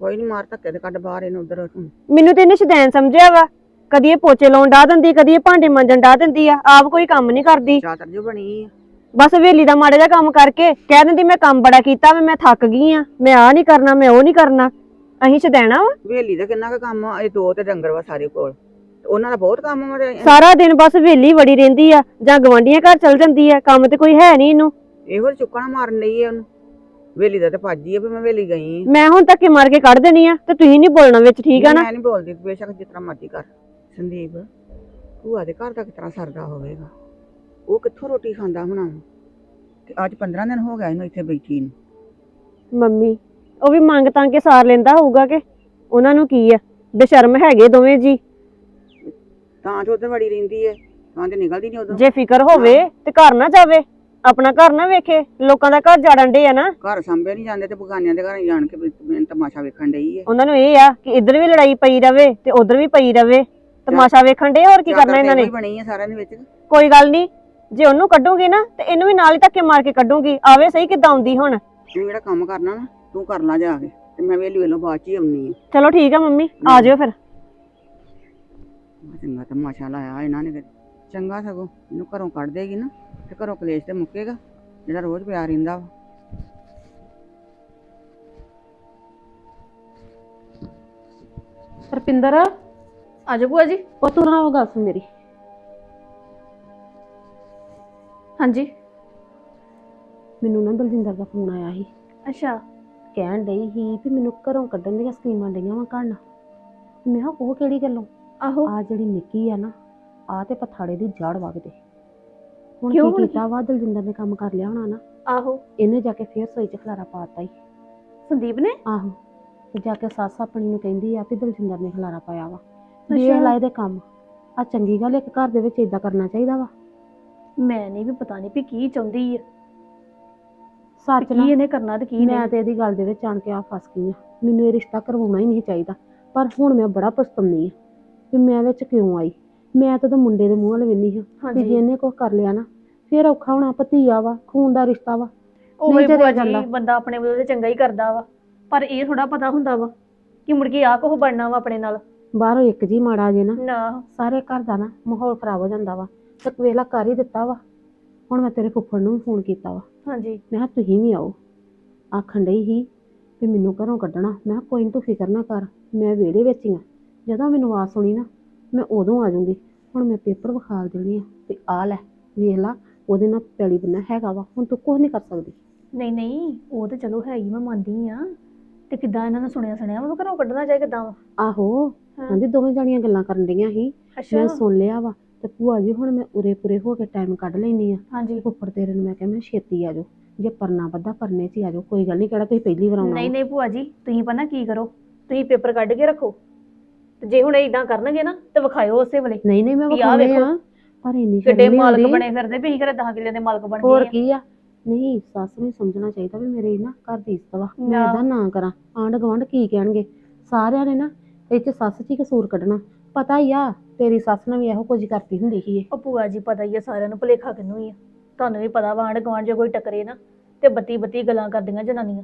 ਕੋਈ ਨਹੀਂ ਮਾਰ ਧੱਕੇ ਤੇ ਕੱਢ ਬਾਹਰ ਇਹਨੂੰ ਉਧਰ। ਮੈਨੂੰ ਤੇ ਇਹਨੇ ਸ਼ਦੈਨ ਸਮਝਿਆ ਵਾ। ਕਦੀ ਇਹ ਪੋਚੇ ਲਾਉਣ ਡਾ ਦਿੰਦੀ ਕਦੀ ਇਹ ਭਾਂਡੇ ਮਾਂਜਣ ਡਾ ਦਿੰਦੀ ਆ। ਆਪ ਕੋਈ ਕੰਮ ਨਹੀਂ ਕਰਦੀ। ਚਾਤਰ ਜੋ ਬਣੀ ਆ। ਬਸ ਹਵੇਲੀ ਦਾ ਮਾੜਾ ਜਿਹਾ ਕੰਮ ਕਰਕੇ ਕਹਿ ਦਿੰਦੀ ਮੈਂ ਕੰਮ ਬੜਾ ਕੀਤਾ ਵਾ ਮੈਂ ਥੱਕ ਗਈ ਆ। ਮੈਂ ਆ ਨਹੀਂ ਕਰਨਾ ਮੈਂ ਉਹ ਨਹੀਂ ਕਰਨਾ। ਅਸੀਂ ਸ਼ਦੈਣਾ ਵਾ। ਵੇਲੀ ਦਾ ਕਿੰਨਾ ਕੁ ਕੰਮ ਆ? ਇਹ ਦੋ ਤੇ ਡੰਗਰ ਵਾ ਸਾਰੇ ਕੋਲ। ਤੇ ਉਹਨਾਂ ਦਾ ਬਹੁਤ ਕੰਮ ਆ ਸਾਰਾ ਦਿਨ ਬਸ ਹਵੇਲੀ ਵੜੀ ਰਹਿੰਦੀ ਆ ਜਾਂ ਗਵਾਂਢੀਆਂ ਘਰ ਚਲ ਜਾਂਦੀ ਆ ਕੰਮ ਤੇ ਕੋਈ ਹੈ ਨਹੀਂ ਇਹਨੂੰ। ਇਹੋ ਚੁੱਕਣਾ ਮਾਰਨ ਲਈ ਆ ਉਹਨੂੰ। ਵੇਲੀ ਦਾ ਤੇ ਭੱਜੀ ਆ ਵੀ ਮੈਂ ਵੇਲੀ ਗਈ। ਆ ਮੈਂ ਹੁਣ ਧੱਕੇ ਮਾਰ ਕੇ ਕੱਢ ਦੇਣੀ ਆ ਤੇ ਤੁਸੀਂ ਨਹੀਂ ਬੋਲਣਾ ਵਿੱਚ ਠੀਕ ਆ ਨਾ? ਮੈਂ ਨਹੀਂ ਬੋਲਦੀ ਬੇਸ਼ੱਕ ਜਿਸ ਤਰ੍ਹਾਂ ਮਰਜ਼ੀ ਕਰ। ਸੰਦੀਪ ਭੂਆ ਦੇ ਘਰ ਦਾ ਕਿਸ ਤਰ੍ਹਾਂ ਸਰਦਾ ਹੋਵੇਗਾ। ਉਹ ਕਿੱਥੋਂ ਰੋਟੀ ਖਾਂਦਾ ਹੋਣਾ ਵਾ? ਤੇ ਅੱਜ 15 ਦਿਨ ਹੋ ਗਿਆ ਇਹਨੂੰ ਇੱਥੇ ਬੈਠੀ ਨੂੰ। ਮੰਮੀ ਉਹ ਵੀ ਮੰਗ ਤਾਂ ਕੇ ਸਾਰ ਲੈਂਦਾ ਹੋਊਗਾ ਕਿ ਉਹਨਾਂ ਨੂੰ ਕੀ ਆ? ਬੇਸ਼ਰਮ ਹੈਗੇ ਦੋਵੇਂ ਜੀ। ਤਾਂ ਤੇ ਉਧਰ ਵੜੀ ਰਹਿੰਦੀ ਹੈ ਤਾਂ ਤੇ ਨਿਕਲਦੀ ਨਹੀਂ ਉਧਰ। ਜੇ ਫਿਕਰ ਹੋਵੇ ਤੇ ਘਰ ਨਾ ਜਾਵੇ। ਆਪਣਾ ਘਰ ਨਾ ਵੇਖੇ ਲੋਕਾਂ ਦਾ ਘਰ ਜਾੜਨ ਦੇ ਆ ਨਾ। ਘਰ ਸੰਭੇ ਨਹੀਂ ਜਾਂਦੇ ਤੇ ਬਗਾਨਿਆਂ ਦੇ ਘਰ ਜਾਣ ਕੇ ਵੀ ਤਮਾਸ਼ਾ ਵੇਖਣ ਡਈ ਹੈ ਉਹਨਾਂ ਨੂੰ ਇਹ ਆ ਕਿ ਇੱਧਰ ਵੀ ਲੜਾਈ ਪਈ ਰਵੇ ਤੇ ਉਧਰ ਵੀ ਪਈ ਰਵੇ। ਤਮਾਸ਼ਾ ਵੇਖਣ ਦੇ ਹੋਰ ਕੀ ਕਰਨਾ ਇਹਨਾਂ ਨੇ? ਬਣੀ ਹੈ ਸਾਰਿਆਂ ਦੇ ਵਿੱਚ। ਕੋਈ ਗੱਲ ਨਹੀਂ ਜੇ ਉਹਨੂੰ ਕੱਢੂਗੀ ਨਾ ਤੇ ਇਹਨੂੰ ਵੀ ਨਾਲ ਹੀ ਧੱਕੇ ਮਾਰ ਕੇ ਕੱਢੂਗੀ। ਆਵੇ ਸਹੀ ਕਿੱਦਾਂ ਆਉਂਦੀ ਹੁਣ। ਤੂੰ ਜਿਹੜਾ ਕੰਮ ਕਰਨਾ ਨਾ ਤੂੰ ਕਰ ਲਾ ਜਾ ਕੇ ਤੇ ਮੈਂ ਵੇਲੀ ਵੇਲੋਂ ਬਾਅਦ ਚ ਹੀ ਆਉਣੀ ਆ। ਚਲੋ ਠੀਕ ਆ ਮੰਮੀ ਆ ਜਾਓ ਫਿਰ। ਚੰਗਾ ਤਮਾਸ਼ਾ ਲਾਇਆ ਇਹਨਾਂ ਨੇ। ਚੰਗਾ ਸਗੋਂ ਇਹਨੂੰ ਘਰੋਂ ਕੱਢ ਦੇਗੀ ਨਾ। ਤੇ ਘਰੋਂ ਕਲੇਸ਼ ਤੇ ਮੁੱਕੇਗਾ ਜਿਹੜਾ ਰੋਜ਼ ਪਿਆ ਰਹਿੰਦਾ ਵਾ। ਰਪਿੰਦਰ ਆਜੋ ਭੂਆ ਜੀ। ਉਹ ਤੂੰ ਨਾ ਉਹ ਗੱਲ ਸੁਣ ਮੇਰੀ। ਹਾਂਜੀ। ਮੈਨੂੰ ਨਾ ਦਲਜਿੰਦਰ ਦਾ ਫੋਨ ਆਇਆ ਸੀ। ਅੱਛਾ। ਕਹਿਣ ਡਈ ਸੀ ਵੀ ਮੈਨੂੰ ਘਰੋਂ ਕੱਢਣ ਦੀਆਂ ਸਕੀਮਾਂ ਡਈਆਂ ਵਾ ਘਰ ਨਾਲ। ਮੈਂ ਕਿਹਾ ਉਹ ਕਿਹੜੀ ਗੱਲੋਂ? ਆਹੋ। ਆ ਜਿਹੜੀ ਨਿੱਕੀ ਆ ਨਾ ਆ ਤੇ ਪਥਾੜੇ ਦੀ ਜੜ ਵਗਦੇ। ਹੁਣ ਕਿਉਂ ਕੀ ਹੁਣ ਕੀਤਾ ਵਾ? ਦਲਜਿੰਦਰ ਨੇ ਕੰਮ ਕਰ ਲਿਆ ਹੋਣਾ ਨਾ। ਆਹੋ। ਇਹਨੇ ਜਾ ਕੇ ਫੇਰ ਸੋਈ ਚ ਖਲਾਰਾ ਪਾਤਾ ਹੀ ਸੰਦੀਪ ਨੇ? ਆਹੋ। ਤੇ ਜਾ ਕੇ ਸੱਸ ਆਪਣੀ ਨੂੰ ਕਹਿੰਦੀ ਆ ਵੀ ਦਲਜਿੰਦਰ ਨੇ ਖਲਾਰਾ ਪਾਇਆ ਵਾ। ਅੱਛਾ। ਵੇਖ ਲਾ ਇਹਦੇ ਕੰਮ। ਆ ਚੰਗੀ ਗੱਲ ਇੱਕ ਘਰ ਦੇ ਵਿੱਚ ਇਦਾਂ ਕਰਨਾ ਚਾਹੀਦਾ ਵਾ। ਮੈਂ ਨਹੀਂ ਵੀ ਪਤਾ ਨਹੀਂ ਵੀ ਕੀ ਚਾਹੁੰਦੀ ਆ। ਸੱਚ ਨਾ ਕੀ ਇਹਨੇ ਕਰਨਾ ਤੇ ਕੀ ਮੈਂ ਨਹੀਂ। ਤੇ ਇਹਦੀ ਗੱਲ ਦੇ ਵਿੱਚ ਆਣ ਕੇ ਆ ਫਸ ਗਈ ਆ। ਮੈਨੂੰ ਇਹ ਰਿਸ਼ਤਾ ਕਰਵਾਉਣਾ ਹੀ ਨਹੀਂ ਚਾਹੀਦਾ। ਪਰ ਹੁਣ ਮੈਂ ਬੜਾ ਪਛਤਾਉਂਦੀ ਆ ਵੀ ਮੈਂ ਵਿੱਚ ਕਿਉਂ ਆਈ? ਮੈਂ ਤਾਂ ਉਹਦੇ ਮੁੰਡੇ ਦੇ ਮੂੰਹ ਵੱਲ ਵੇਨੀ ਹਾਂ ਵੀ ਜੇ ਇਹਨੇ ਕੁਝ ਕਰ ਲਿਆ ਨਾ ਫੇਰ ਔਖਾ ਹੋਣਾ ਭਤੀਆ ਵਾ ਖੂਨ ਦਾ ਰਿਸ਼ਤਾ ਵਾ। ਉਹ ਨਹੀਂ ਭੂਆ ਜੀ ਜਾਂਦਾ। ਬੰਦਾ ਆਪਣੇ ਵੱਲੋਂ ਤੇ ਚੰਗਾ ਹੀ ਕਰਦਾ ਵਾ ਪਰ ਇਹ ਥੋੜਾ ਪਤਾ ਹੁੰਦਾ ਵਾ ਕਿ ਮੁੜ ਕੇ ਆ ਕੁਛ ਬਣਨਾ ਵਾ ਆਪਣੇ ਨਾਲ। ਬਾਹਰੋਂ ਇੱਕ ਜੀ ਮਾੜਾ ਜੇ ਨਾ ਨਾ। ਸਾਰੇ ਘਰ ਦਾ ਨਾ ਮਾਹੌਲ ਖਰਾਬ ਹੋ ਜਾਂਦਾ ਵਾ। ਤੇ ਵੇਲਾ ਕਰ ਹੀ ਦਿੱਤਾ ਵਾ। ਹੁਣ ਮੈਂ ਤੇਰੇ ਫੁੱਫੜ ਨੂੰ ਫੋਨ ਕੀਤਾ ਵਾ। ਹਾਂਜੀ। ਮੈਂ ਕਿਹਾ ਤੁਸੀਂ ਵੀ ਆਓ। ਆਖਣ ਡਈ ਸੀ ਵੀ ਮੈਨੂੰ ਘਰੋਂ ਕੱਢਣਾ। ਮੈਂ ਕਿਹਾ ਕੋਈ ਨੀ ਤੂੰ ਫਿਕਰ ਨਾ ਕਰ ਮੈਂ ਵਿਹੜੇ ਵਿੱਚ ਹੀ ਆ। ਜਦੋਂ ਮੈਨੂੰ ਆਵਾਜ਼ ਸੁਣੀ ਨਾ ਮੈਂ ਉਦੋਂ ਆ ਜਾਊਂਗੀ। ਹੁਣ ਮੈਂ ਪੇਪਰ ਵਿਖਾਲ ਦੇਣੀ ਆ ਵੀ ਆ ਲੈ ਵੇਖ ਲਾ ਉਹਦੇ ਨਾਲ ਪੈਲੀ ਬੰਨਾ ਹੈਗਾ ਵਾ ਹੁਣ ਤੂੰ ਕੁਝ ਨਹੀਂ ਕਰ ਸਕਦੀ। ਨਹੀਂ ਨਹੀਂ ਉਹ ਤੇ ਚਲੋ ਹੈ ਹੀ ਮੈਂ ਮੰਨਦੀ ਆ। ਤੇ ਕਿੱਦਾਂ ਇਹਨਾਂ ਨੇ ਸੁਣਿਆ ਸੁਣਿਆ ਵਾ ਘਰੋਂ ਕੱਢਣਾ ਚਾਹੇ ਕਿੱਦਾਂ ਵਾ? ਆਹੋ ਹਾਂ। ਕਹਿੰਦੀ ਦੋਵੇਂ ਜਾਣੀਆਂ ਗੱਲਾਂ ਕਰਨ ਡਈਆਂ ਸੀ। ਮੈਂ ਸੁਣ ਲਿਆ ਵਾ ਤੇ ਭੂਆ ਜੀ ਹੁਣ ਮੈਂ ਉਰੇ ਪੁਰੇ ਹੋ ਕੇ ਟਾਈਮ ਕੱਢ ਲੈਣੀ ਆ। ਹਾਂਜੀ। ਉੱਪਰ ਤੇਰੇ ਨੂੰ ਮੈਂ ਕਿਹਾ ਮੈਂ ਛੇਤੀ ਆ ਜਾਓ ਜੇ ਪਰਨਾ ਬੱਧਾ ਪਰਨੇ 'ਚ ਹੀ ਆ ਜਾਓ ਕੋਈ ਗੱਲ ਨਹੀਂ ਕਿਹੜਾ ਤੁਸੀਂ ਪਹਿਲੀ ਵਾਰ ਆਉਣਾ ਨਹੀਂ। ਨਹੀਂ ਭੂਆ ਜੀ ਤੁਸੀਂ ਪਤਾ ਕੀ ਕਰੋ? ਤੁਸੀਂ ਪੇਪਰ ਕੱਢ ਕੇ ਰੱਖੋ। ਤੇ ਜੇ ਹੁਣ ਇਦਾਂ ਕਰਨਗੇ ਨਾ ਤੇ ਵਿਖਾਇਓ ਉਸੇ ਵੇਲੇ। ਨਹੀਂ ਨਹੀਂ ਮੈਂ ਵੀ ਆਹ ਵਿਖਾਉਣੇ ਵੇਖੋ, ਆ। ਪਰ ਇੰਨੀ ਕਿੱਡੇ ਸ਼ਰਮ ਨਹੀਂ ਮਾਲਕ ਆਉਂਦੀ। ਬਣੇ ਫਿਰਦੇ ਵੀ ਅਸੀਂ ਘਰੇ 10 ਕਿੱਲੇ ਦੇ ਮਾਲਕ ਬਣ ਹੋਰ ਗਏ ਆ। ਕੀ ਆ? ਨਹੀਂ ਸੱਸ ਨੂੰ ਸਮਝਣਾ ਚਾਹੀਦਾ ਵੀ ਮੇਰੇ ਨਾ ਘਰ ਦੀ ਇੱਜ਼ਤ ਵਾ। ਮੈਂ। ਇਹਦਾ ਨਾ ਕਰਾਂ। ਆਂਢ ਗੁਆਂਢ ਕੀ ਕਹਿਣਗੇ? ਸਾਰਿਆਂ ਨੇ ਨਾ ਇਹ ਚ ਸੱਸ 'ਚ ਹੀ ਕਸੂਰ ਕੱਢਣਾ। ਪਤਾ ਹੀ ਆ ਤੇਰੀ ਸੱਸ ਨੇ ਵੀ ਇਹੋ ਕੁਝ ਕਰਦੀ ਹੁੰਦੀ ਸੀ ਇਹ। ਉਹ ਭੂਆ ਜੀ ਪਤਾ ਹੀ ਆ ਸਾਰਿਆਂ ਨੂੰ ਭੁਲੇਖਾ ਕਿੰਨੂੰ ਹੀ ਆ। ਤੁਹਾਨੂੰ ਵੀ ਪਤਾ ਵਾ ਆਂਢ ਗੁਆਂਢ ਜੇ ਕੋਈ ਟੱਕਰੇ ਨਾ ਤੇ ਬੱਤੀ ਬੱਤੀ ਗੱਲਾਂ ਕਰਦੀਆਂ ਜਨਾਨੀਆਂ।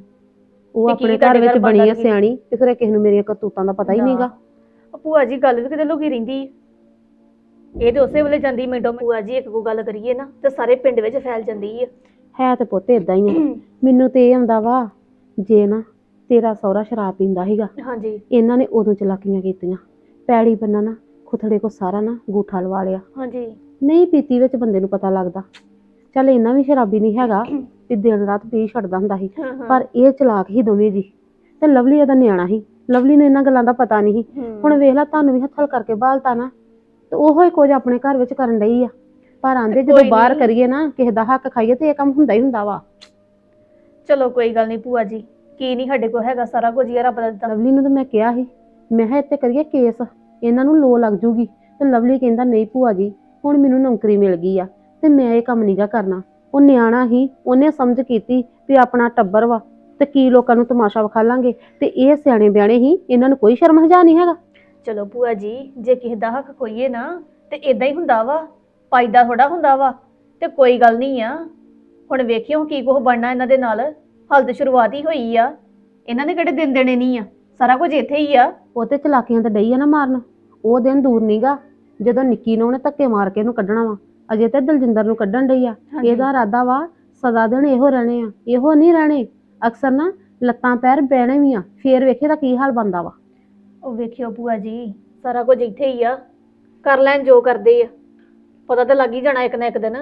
ਉਹ ਤੇ ਕੀ ਆਪਣੇ ਤੁਹਾਡੇ ਘਰ ਵਿੱਚ ਘਰ ਬਣੀ ਆ ਬਣਦਾ ਕੀ? ਸਿਆਣੀ ਤੇ ਖਰੇ ਕਿਸੇ ਨੂੰ ਮੇਰੀਆਂ ਕਰਤੂਤਾਂ ਦਾ ਪਤਾ ਹੀ ਨਾ। ਨਹੀਂਗਾ। ਭੂਆ ਜੀ ਗੱਲ ਵੀ ਕਿਤੇ ਲੁਕੀ ਰਹਿੰਦੀ ਆ। ਇਹ ਤੇ ਉਸੇ ਵੇਲੇ ਜਾਂਦੀ ਮਿੰਟੋ ਮਿੰਟ। ਭੂਆ ਜੀ ਇੱਕ ਕੋ ਗੱਲ ਕਰੀਏ ਨਾ ਤੇ ਸਾਰੇ ਪਿੰਡ ਵਿੱਚ ਫੈਲ ਜਾਂਦੀ ਆ। ਹੈ ਤੇ ਪੁੱਤ ਇਦਾਂ ਹੀ ਆ। ਮੈਨੂੰ ਤੇ ਇਹ ਆਉਂਦਾ ਵਾ ਜੇ ਨਾ ਤੇਰਾ ਸਹੁਰਾ ਸ਼ਰਾਬ ਪੀਂਦਾ ਸੀਗਾ ਹਾਂਜੀ। ਇਹਨਾਂ ਨੇ ਉਦੋਂ ਚਲਾਕੀਆਂ ਕੀਤੀਆਂ। ਪੈੜੀ ਬੰਨਾ ਨਾ ਖੁਥੜੇ ਕੋ ਸਾਰਾ ਨਾ ਗੂਠਾ ਲਵਾ ਲਿਆ। ਹਾਂਜੀ। ਨਹੀਂ ਪੀਤੀ ਵਿੱਚ ਬੰਦੇ ਨੂੰ ਪਤਾ ਲੱਗਦਾ। ਚੱਲ ਇੰਨਾ ਵੀ ਸ਼ਰਾਬੀ ਨਹੀਂ ਹੈਗਾ ਵੀ ਦਿਨ ਰਾਤ ਪੀ ਛੱਡਦਾ ਹੁੰਦਾ ਸੀ। ਹਾਂ, ਹਾਂ। ਪਰ ਇਹ ਚਲਾਕ ਹੀ ਦੋਵੇਂ ਜੀ ਤੇ ਲਵਲੀ ਇਹਦਾ ਨਿਆਣਾ ਸੀ। ਲਵਲੀ ਨੂੰ ਇਹਨਾਂ ਗੱਲਾਂ ਦਾ ਪਤਾ ਨਹੀਂ ਸੀ। ਹੁਣ ਵੇਖ ਲੈ ਤੁਹਾਨੂੰ ਵੀ ਹੱਥਲ ਕਰਕੇ ਬਾਲਤਾ ਨਾ ਤੇ ਉਹੋ ਹੀ ਕੁਝ ਆਪਣੇ ਘਰ ਵਿੱਚ ਕਰਨ ਡਈ ਆ। ਪਰ ਆਂਦੇ ਜਦੋਂ ਕੋਈ ਬਾਹਰ ਨਹੀਂ। ਕਰੀਏ ਨਾ ਕਿਸੇ ਦਾ ਹੱਕ ਖਾਈਏ ਤੇ ਇਹ ਕੰਮ ਹੁੰਦਾ ਹੀ ਹੁੰਦਾ ਵਾ। ਚਲੋ ਕੋਈ ਗੱਲ ਨਹੀਂ ਭੂਆ ਜੀ ਕੀ ਨਹੀਂ ਸਾਡੇ ਕੋਲ ਹੈਗਾ ਸਾਰਾ ਕੁਝ ਆ ਰੱਬ ਦਾ ਦਿੱਤਾ। ਲਵਲੀ ਨੂੰ ਤਾਂ ਮੈਂ ਕਿਹਾ ਸੀ ਮੈਂ ਕਿਹਾ ਇੱਥੇ ਕਰੀਏ ਕੇਸ ਇਹਨਾਂ ਨੂੰ ਲੋ ਲੱਗ ਜੂਗੀ। ਤੇ ਲਵਲੀ ਕਹਿੰਦਾ ਨਹੀਂ ਭੂਆ ਜੀ ਹੁਣ ਮੈਨੂੰ ਨੌਕਰੀ ਮਿਲ ਗਈ ਆ ਤੇ ਮੈਂ ਇਹ ਕੰਮ ਨਹੀਂਗਾ ਕਰਨਾ। ਉਹ ਨਿਆਣਾ ਹੀ ਉਹਨੇ ਸਮਝ ਕੀਤੀ ਵੀ ਆਪਣਾ ਟੱਬਰ ਵਾ ਤੇ ਕੀ ਲੋਕਾਂ ਨੂੰ ਤਮਾਸ਼ਾ ਵਿਖਾ ਲਾਂਗੇ? ਤੇ ਇਹ ਸਿਆਣੇ ਬਿਆਣੇ ਹੀ ਇਹਨਾਂ ਨੂੰ ਕੋਈ ਸ਼ਰਮ ਹਜਾ ਨਹੀਂ ਹੈਗਾ। ਚਲੋ ਭੂਆ ਜੀ ਜੇ ਕਿਸੇ ਦਾ ਹੱਕ ਖੋਈਏ ਨਾ ਤੇ ਇਦਾਂ ਹੀ ਹੁੰਦਾ ਵਾ। ਪਾਈਦਾ ਥੋੜਾ ਹੁੰਦਾ ਵਾ। ਤੇ ਕੋਈ ਗੱਲ ਨਹੀਂ ਆ। ਹੁਣ ਵੇਖਿਓ ਕੀ ਕੁਝ ਬਣਨਾ ਇਹਨਾਂ ਦੇ ਨਾਲ। ਹਾਲ ਤੇ ਸ਼ੁਰੂਆਤ ਹੀ ਹੋਈ ਆ। ਇਹਨਾਂ ਨੇ ਕਿਹੜੇ ਦਿਨ ਦੇਣੇ ਨਹੀਂ ਆ? ਸਾਰਾ ਕੁਝ ਇੱਥੇ ਹੀ ਆ। ਉਹ ਤੇ ਚਲਾਕੀਆਂ ਤੇ ਡਈ ਆ ਨਾ ਮਾਰਨ। ਉਹ ਦਿਨ ਦੂਰ ਨਹੀਂਗਾ ਜਦੋਂ ਨਿੱਕੀ ਨੂੰ ਉਹਨੇ ਧੱਕੇ ਮਾਰ ਕੇ ਇਹਨੂੰ ਕੱਢਣਾ ਵਾ। ਅਜੇ ਤੇ ਦਲਜਿੰਦਰ ਨੂੰ ਕੱਢਣ ਡਈ ਆ। ਇਹਦਾ ਇਰਾਦਾ ਵਾ ਸਦਾ ਦਿਨ ਇਹੋ ਰਹਿਣੇ ਆ। ਇਹੋ ਨਹੀਂ ਰਹਿਣੇ। ਅਕਸਰ ਨਾ ਲੱਤਾਂ ਪੈਰ ਬਹਿਣੇ ਵੀ ਆ ਫੇਰ ਵੇਖੇ ਤਾਂ ਕੀ ਹਾਲ ਬੰਦਾ ਵਾ। ਉਹ ਵੇਖਿਓ ਭੂਆ ਜੀ ਸਾਰਾ ਕੁਝ ਇੱਥੇ ਹੀ ਆ ਕਰ ਲੈਣ ਜੋ ਕਰਦੇ ਆ। ਪਤਾ ਤਾਂ ਲੱਗ ਹੀ ਜਾਣਾ ਇੱਕ ਨਾ ਇੱਕ ਦਿਨ।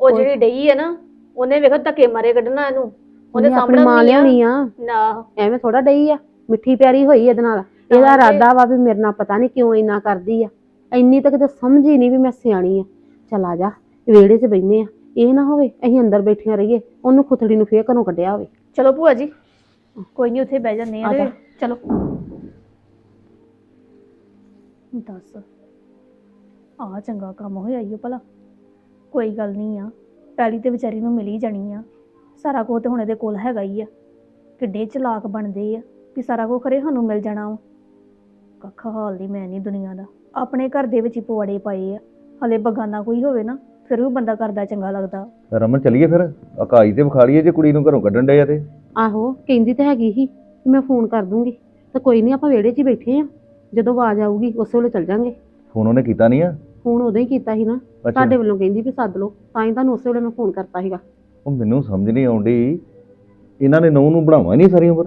ਉਹ ਜਿਹੜੀ ਡਈ ਆ ਨਾ ਉਹਨੇ ਵੇਖੋ ਧੱਕੇ ਮਾਰੇ ਕੱਢਣਾ ਇਹਨੂੰ। ਉਹਨੇ ਉਹਨੇ ਆਪਣੀ ਸਾਹਮਣੇ ਮਾਂ ਲਿਆਉਣੀ ਆ। ਨਾ। ਐਵੇਂ ਥੋੜਾ ਡਈ ਆ ਮਿੱਠੀ ਪਿਆਰੀ ਹੋਈ ਇਹਦੇ ਨਾਲ। ਇਹਦਾ ਤਾਂ ਇਰਾਦਾ ਵਾ ਵੀ ਮੇਰੇ ਨਾਲ ਪਤਾ ਨਹੀਂ ਕਿਉਂ ਇੰਨਾ ਕਰਦੀ ਆ। ਇੰਨੀ ਤੱਕ ਤਾਂ ਸਮਝ ਹੀ ਨਹੀਂ ਵੀ ਮੈਂ ਸਿਆਣੀ ਆ। ਚਲ ਆ ਜਾ ਵਿਹੜੇ 'ਚ ਬੈਠਨੇ ਆ। ਇਹ ਨਾ ਹੋਵੇ ਅਸੀਂ ਅੰਦਰ ਬੈਠੀਆਂ ਰਹੀਏ ਉਹਨੂੰ ਖੁਥੜੀ ਨੂੰ ਫੇਰ ਘਰੋਂ ਕੱਢਿਆ ਹੋਵੇ। ਚਲੋ ਭੂਆ ਜੀ ਕੋਈ ਨਹੀਂ ਉੱਥੇ ਬਹਿ ਜਾਂਦੇ ਆ ਆ ਤੇ ਜਾ। ਚਲੋ। ਦੱਸ ਆ ਚੰਗਾ ਕੰਮ ਹੋਇਆ ਈ ਓ ਭਲਾ। ਕੋਈ ਗੱਲ ਨਹੀਂ ਆ ਪੈਲੀ ਤੇ ਵਿਚਾਰੀ ਨੂੰ ਮਿਲ ਹੀ ਜਾਣੀ ਆ। ਸਾਰਾ ਕੁਝ ਤੇ ਹੁਣ ਇਹਦੇ ਕੋਲ ਹੈਗਾ ਹੀ ਆ। ਕਿੱਡੇ ਚਲਾਕ ਬਣਦੇ ਆ ਵੀ ਸਾਰਾ ਕੁਝ ਖਰੇ ਸਾਨੂੰ ਮਿਲ ਜਾਣਾ ਵਾ। ਕੱਖ ਹਾਲ ਨਹੀਂ ਮੈਂ ਨਹੀਂ ਦੁਨੀਆ ਦਾ। ਆਪਣੇ ਘਰ ਦੇ ਵਿੱਚ ਹੀ ਪਵਾੜੇ ਪਾਏ ਆ। ਹਲੇ ਬਗਾਨਾ ਕੋਈ ਹੋਵੇ ਨਾ ਫਿਰ ਵੀ ਬੰਦਾ ਕਰਦਾ ਚੰਗਾ ਲੱਗਦਾ। ਰਮਨ ਚੱਲੀਏ ਫਿਰ? ਅਕਾਈ ਤੇ ਵਿਖਾ ਲਈਏ ਜੇ ਕੁੜੀ ਨੂੰ ਘਰੋਂ ਕੱਢਣ ਡਏ ਆ ਤੇ। ਆਹੋ ਕਹਿੰਦੀ ਤਾਂ ਹੈਗੀ ਸੀ ਕਿ ਮੈਂ ਫੋਨ ਕਰ ਦੂੰਗੀ। ਤਾਂ ਕੋਈ ਨਹੀਂ ਆਪਾਂ ਵਿਹੜੇ 'ਚ ਹੀ ਬੈਠੇ ਆ। ਜਦੋਂ ਆਵਾਜ਼ ਆਊਗੀ ਉਸੇ ਵੇਲੇ ਚੱਲ ਜਾਾਂਗੇ। ਫੋਨ ਉਹਨੇ ਕੀਤਾ ਨਹੀਂ ਆ? ਫੋਨ ਉਦੋਂ ਹੀ ਕੀਤਾ ਸੀ ਨਾ। ਅੱਛਾ। ਤੁਹਾਡੇ ਵੱਲੋਂ ਕਹਿੰਦੀ ਵੀ ਸੱਦ ਲਓ ਤਾਂ ਹੀ ਤੁਹਾਨੂੰ ਉਸੇ ਵੇਲੇ ਮੈਂ ਫੋਨ ਕਰਤਾ ਸੀਗਾ। ਉਹ ਮੈਨੂੰ ਸਮਝ ਨਹੀਂ ਆਉਂਦੀ ਇਹਨਾਂ ਨੇ ਨਹੁੰ ਨੂੰ ਬਣਾਵਾ ਨਹੀਂ ਸਾਰੀ ਉਮਰ।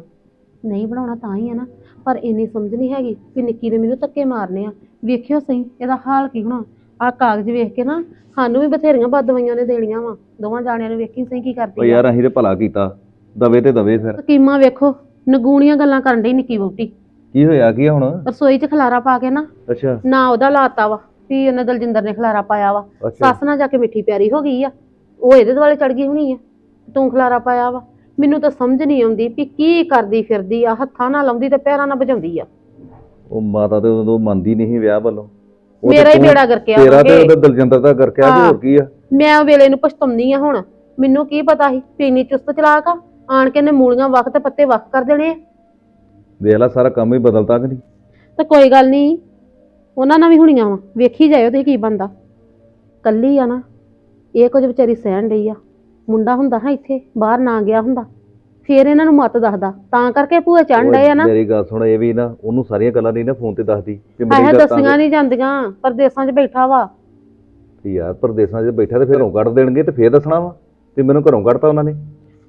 ਨਹੀਂ ਬਣਾਉਣਾ ਤਾਂ ਹੀ ਆ ਨਾ। ਪਰ ਇੰਨੀ ਸਮਝ ਨਹੀਂ ਹੈਗੀ ਕਿ ਨਿੱਕੀ ਨੇ ਮੈਨੂੰ ਧੱਕੇ ਮਾਰਨੇ ਆ। ਵੇਖਿਓ ਸਹੀ ਇਹਦਾ ਹਾਲ ਕੀ ਹੋਣਾ। ਆ ਕਾਗਜ਼ ਵੇਖ ਕੇ ਨਾ ਸਾਨੂੰ ਵੀ ਬਥੇਰੀਆਂ ਬਦਵਾਈਆਂ ਨੇ ਦੇਣੀਆਂ ਵਾ। ਦੋਵਾਂ ਜਾਣਿਆਂ ਨੂੰ ਵੇਖੀ ਸਹੀ ਕੀ ਉਹ ਕਰਦੀ ਆ। ਯਾਰ ਅਸੀਂ ਤੇ ਭਲਾ ਕੀਤਾ। ਦਵੇ ਤੇ ਦਵੇ ਫਿਰ। ਸਕੀਮਾਂ ਵੇਖੋ ਨਗੂਣੀਆਂ ਗੱਲਾਂ ਕਰਨ ਡਈ ਨਿੱਕੀ ਵਹੁਟੀ। ਕੀ ਹੋਇਆ ਕੀ ਆ ਹੁਣ? ਰਸੋਈ 'ਚ ਖਲਾਰਾ ਪਾ ਕੇ ਨਾ ਅੱਛਾ। ਨਾ ਉਹਦਾ ਲਾਤਾ ਵਾ ਵੀ ਉਹਨੇ ਦਲਜਿੰਦਰ ਨੇ ਖਲਾਰਾ ਪਾਇਆ ਵਾ। ਅੱਛਾ। ਸੱਸ ਨਾਲ ਜਾ ਕੇ ਮਿੱਠੀ ਪਿਆਰੀ ਹੋ ਗਈ ਆ। ਉਹ ਇਹਦੇ ਦੁਆਲੇ ਚੜ ਗਈ ਹੋਣੀ ਆ। ਤੂੰ ਖਲਾਰਾ ਪਾਇਆ ਵਾ। ਮੈਨੂੰ ਤਾਂ ਸਮਝ ਨਹੀਂ ਆਉਂਦੀ ਵੀ ਕੀ ਕਰਦੀ ਫਿਰਦੀ ਆ। ਹੱਥਾਂ ਨਾਲ ਲਾਉਂਦੀ ਤੇ ਪੈਰਾਂ ਨਾਲ ਵਜਾਉਂਦੀ ਆ। ਉਹ ਮਾਤਾ ਤੇ ਉਦੋਂ ਮੰਨਦੀ ਨਹੀਂ ਸੀ ਵਿਆਹ ਵੱਲੋਂ। ਉਹ ਤੇ ਮੇਰਾ ਹੀ ਤੂੰ- ਬੇੜਾ ਕਰਕੇ ਤੇਰਾ ਤੇ ਆਵਾਂਗੇ ਉਹਦਾ ਦਲਜਿੰਦਰ ਦਾ ਕਰਕੇ ਆ ਤੇ ਹਾਂ। ਹੋਰ ਕੀ ਆ? ਮੈਂ ਉਹ ਵੇਲੇ ਨੂੰ ਪਛਤਾਉਂਦੀ ਆ ਹੁਣ। ਮੈਨੂੰ ਕੀ ਪਤਾ ਸੀ ਵੀ ਇੰਨੀ ਚੁਸਤ ਚਲਾਕ ਆ ਆਣ ਕੇ ਨੇ ਮੂਲੀਆਂ ਵਕਤ ਤੇ ਪੱਤੇ ਵੱਖ ਕਰ ਦੇਣੇ ਆ। ਵੇਖ ਲੈ ਸਾਰਾ ਕੰਮ ਹੀ ਬਦਲਤਾ ਕਿ ਨਹੀਂ? ਤੇ ਕੋਈ ਗੱਲ ਨਹੀਂ ਉਹਨਾਂ ਨਾਲ ਵੀ ਹੁਣੀਆਂ ਵਾ। ਵੇਖੀ ਜਾਇਓ ਤੇ ਕੀ ਬੰਦਾ ਕੱਲੀ ਆ ਨਾ ਇਹ ਕੁਝ ਵਿਚਾਰੀ ਸਹਿਣ ਡਈ ਆ। ਮੁੰਡਾ ਹੁੰਦਾ ਹਾਂ ਇੱਥੇ ਬਾਹਰ ਨਾ ਗਿਆ ਹੁੰਦਾ। ਫੇਰ ਇਹਨਾਂ ਨੂੰ ਮਤ ਦੱਸਦਾ। ਤਾਂ ਕਰਕੇ ਭੂਆ ਚੜ੍ਹਨ ਡਏ ਆ ਨਾ। ਮੇਰੀ ਗੱਲ ਸੁਣ ਇਹ ਵੀ ਨਾ ਉਹਨੂੰ ਸਾਰੀਆਂ ਗੱਲਾਂ ਨਹੀਂ ਨਾ ਫੋਨ ਤੇ ਦੱਸਦੀ ਕਿ ਆਹ ਦੱਸੀਆਂ ਨਹੀਂ ਜਾਂਦੀਆਂ ਪਰਦੇਸਾਂ 'ਚ ਬੈਠਾ ਵਾ। ਤੇ ਯਾਰ ਪਰਦੇਸਾਂ 'ਚ ਬੈਠਾ ਤੇ ਫਿਰ ਕੱਢ ਦੇਣਗੇ ਤੇ ਫੇਰ ਦੱਸਣਾ ਵਾ ਤੇ ਮੈਨੂੰ ਘਰੋਂ ਕੱਢਤਾ ਉਹਨਾਂ ਨੇ।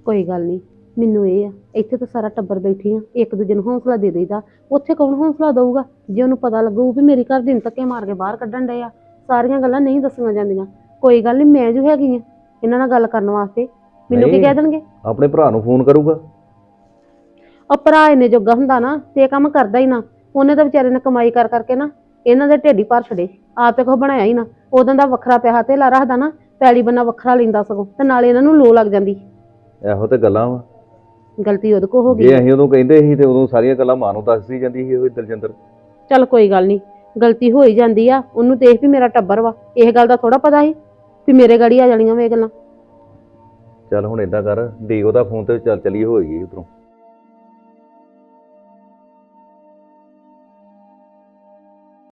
ਕੋਈ ਗੱਲ ਨਹੀਂ ਮੈਨੂੰ ਇਹ ਆ ਇੱਥੇ ਤਾਂ ਸਾਰਾ ਟੱਬਰ ਬੈਠੀ ਆ ਇੱਕ ਦੂਜੇ ਨੂੰ ਹੌਸਲਾ ਦੇ ਦੇਈਦਾ। ਉੱਥੇ ਕੌਣ ਹੌਸਲਾ ਦਊਗਾ? ਜੇ ਉਹਨੂੰ ਪਤਾ ਲੱਗੂ ਵੀ ਮੇਰੀ ਘਰ ਦਿਨ ਧੱਕੇ ਮਾਰ ਕੇ ਬਾਹਰ ਕੱਢਣ ਡਏ ਆ ਸਾਰੀਆਂ ਗੱਲਾਂ ਨਹੀਂ ਦੱਸੀਆਂ ਜਾਂਦੀਆਂ। ਕੋਈ ਗੱਲ ਨਹੀਂ ਮੈਂ ਜੋ ਹੈਗੀ ਆ ਇਹਨਾਂ ਨਾਲ ਗੱਲ ਕਰਨ ਵਾਸਤੇ। ਮੈਨੂੰ ਕੀ ਨਹੀਂ। ਕਹਿ ਦੇਣਗੇ? ਆਪਣੇ ਭਰਾ ਨੂੰ ਫੋਨ ਕਰੂਗਾ। ਉਹ ਭਰਾ ਇੰਨੇ ਜੋਗਾ ਹੁੰਦਾ ਨਾ ਤੇ ਇਹ ਕੰਮ ਕਰਦਾ ਹੀ ਨਾ। ਉਹਨੇ ਤਾਂ ਵਿਚਾਰੇ ਨੇ ਕਮਾਈ ਕਰ ਕਰਕੇ ਨਾ ਇਹਨਾਂ ਦੇ ਢੇਡੀ ਭਰ ਛੜੇ ਆਪ ਤੇ ਕੋ ਬਣਾਇਆ ਹੀ ਨਾ। ਉਦੋਂ ਦਾ ਵੱਖਰਾ ਪਿਆ ਧੇਲਾ ਰੱਖਦਾ ਨਾ ਪੈਲੀ ਬੰਨਾ ਵੱਖਰਾ ਲੈਂਦਾ ਸਗੋਂ ਤੇ ਨਾਲੇ ਇਹਨਾਂ ਨੂੰ ਲੋ ਲੱਗ ਜਾਂਦੀ। ਇਹੋ ਤੇ ਗੱਲਾਂ ਵਾ। ਗਲਤੀ ਉਹਦੇ ਕੋ ਹੋ ਗਈ। ਜੇ ਅਸੀਂ ਉਦੋਂ ਕਹਿੰਦੇ ਸੀ ਤੇ ਉਦੋਂ ਸਾਰੀਆਂ ਗੱਲਾਂ ਮਾਂ ਨੂੰ ਦੱਸਦੀ ਜਾਂਦੀ ਸੀ ਉਹ ਦਲਜਿੰਦਰ। ਚੱਲ ਕੋਈ ਗੱਲ ਨਹੀਂ ਗਲਤੀ ਹੋ ਹੀ ਜਾਂਦੀ ਆ ਉਹਨੂੰ ਦੇਖ ਵੀ ਮੇਰਾ ਟੱਬਰ ਵਾ। ਇਹ ਗੱਲ ਦਾ ਥੋੜਾ ਪਤਾ ਸੀ ਵੀ ਮੇਰੇ ਗਾੜੀ ਆ ਜਾਣੀਆਂ ਵੇ ਗੱਲਾਂ। ਚੱਲ ਹੁਣ ਏਦਾਂ ਕਰ ਦੇ ਉਹਦਾ ਫੋਨ ਤੇ ਚੱਲ ਚਲੀਏ ਹੋਏਗੀ ਉਧਰੋਂ।